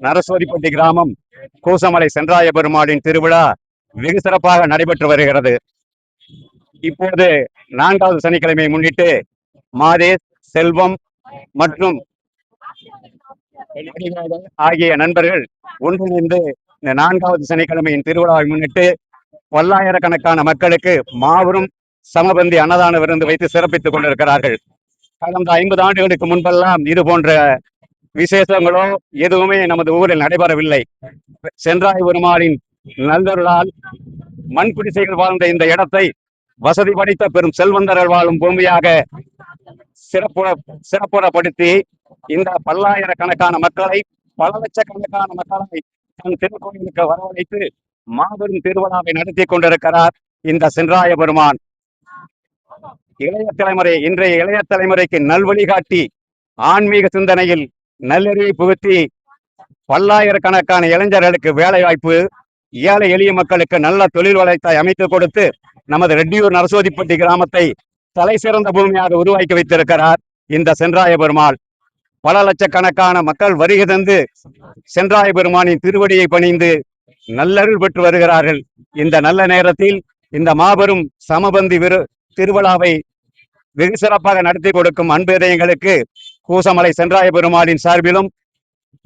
நரஸ்வதிப்பட்டி கிராமம் கூசமலை சென்றாய பெருமாளின் திருவிழா வெகு சிறப்பாக நடைபெற்று வருகிறது. இப்போது நான்காவது சனிக்கிழமையை முன்னிட்டு மாதேஷ் செல்வம் மற்றும் ஆகிய நண்பர்கள் ஒன்றிணைந்து இந்த நான்காவது சனிக்கிழமையின் திருவிழாவை முன்னிட்டு பல்லாயிரக்கணக்கான மக்களுக்கு மாபெரும் சமபந்தி அன்னதான விருந்து வைத்து சிறப்பித்துக் கொண்டிருக்கிறார்கள். கடந்த ஐம்பது ஆண்டுகளுக்கு முன்பெல்லாம் இது போன்ற விசேஷங்களோ எதுவுமே நமது ஊரில் நடைபெறவில்லை. சென்றாய் பெருமாளின் நல்லருளால் மண் குடிசைகள் வாழ்ந்த இந்த இடத்தை வசதி படைத்த பெரும் செல்வந்தர்கள் வாழும் பூமியாக சிறப்புற சிறப்புறப்படுத்தி இந்த பல்லாயிரக்கணக்கான மக்களை பல லட்சக்கணக்கான மக்களை தன் திருக்கோயிலுக்கு வரவழைத்து மாபெரும் திருவிழாவை நடத்தி கொண்டிருக்கிறார் இந்த சென்றாய பெருமான். இளைய தலைமுறை இன்றைய இளைய தலைமுறைக்கு நல்வழிகாட்டி ஆன்மீக சிந்தனையில் நல்லறிவை புகுத்தி பல்லாயிரக்கணக்கான இளைஞர்களுக்கு வேலை வாய்ப்பு ஏழை எளிய மக்களுக்கு நல்ல தொழில் வளத்தை அமைத்து கொடுத்து நமது ரெட்டியூர் நரசோதிப்பட்டி கிராமத்தை தலை சிறந்த பூமியாக உருவாக்கி வைத்திருக்கிறார் இந்த சென்றாய பெருமாள். பல லட்சக்கணக்கான மக்கள் வருகை தந்து சென்றாய பெருமானின் திருவடியை பணிந்து நல்லருள் பெற்று வருகிறார்கள். இந்த நல்ல நேரத்தில் இந்த மாபெரும் சமபந்தி விரு திருவிழாவை வெகு சிறப்பாக நடத்தி கொடுக்கும் அன்பு இதயங்களுக்கு கூசமலை சென்றாய பெருமாளின் சார்பிலும்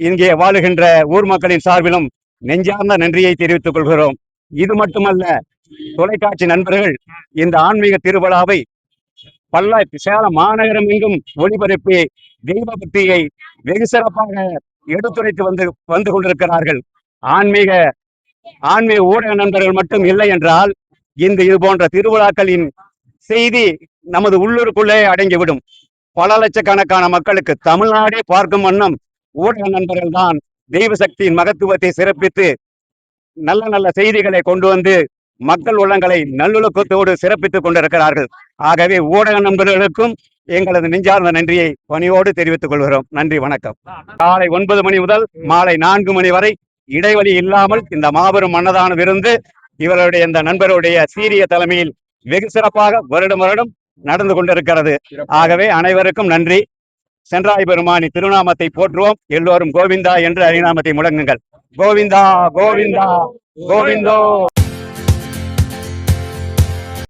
இங்கே வாழுகின்ற ஊர் மக்களின் சார்பிலும் நெஞ்சார்ந்த நன்றியை தெரிவித்துக் கொள்கிறோம். இது மட்டுமல்ல தொலைக்காட்சி நண்பர்கள் இந்த ஆன்மீக திருவிழாவை பல்ல சேலம் மாநகரம் எங்கும் ஒளிபரப்பி தெய்வ பக்தியை வெகு சிறப்பாக எடுத்துரைத்து வந்து வந்து கொண்டிருக்கிறார்கள். ஆன்மீக ஆன்மீக ஊடக நண்பர்கள் மட்டும் இல்லை என்றால் இந்த இது போன்ற திருவிழாக்களின் செய்தி நமது உள்ளூருக்குள்ளே அடங்கிவிடும். பல லட்சக்கணக்கான மக்களுக்கு தமிழ்நாடே பார்க்கும் வண்ணம் ஊடக நண்பர்கள் தான் தெய்வ சக்தியின் மகத்துவத்தை சிறப்பித்து நல்ல நல்ல செய்திகளை கொண்டு வந்து மக்கள் உள்ளங்களை நல்லொழுக்கத்தோடு சிறப்பித்துக் கொண்டிருக்கிறார்கள். ஆகவே ஊடக நண்பர்களுக்கும் எங்களது நெஞ்சார்ந்த நன்றியை பணியோடு தெரிவித்துக் கொள்கிறோம். நன்றி வணக்கம். காலை ஒன்பது மணி முதல் மாலை நான்கு மணி வரை இடைவெளி இல்லாமல் இந்த மாபெரும் மன்னதான விருந்து இவருடைய இந்த நண்பருடைய சீரிய தலைமையில் வெகு சிறப்பாக வருடம் வருடம் நடந்து கொண்டிருக்கிறது. ஆகவே அனைவருக்கும் நன்றி. சென்றாய் பெருமானி திருநாமத்தை போற்றுவோம். எல்லோரும் கோவிந்தா என்று ஹரிநாமத்தை முழங்குங்கள். கோவிந்தா கோவிந்தா கோவிந்தோ.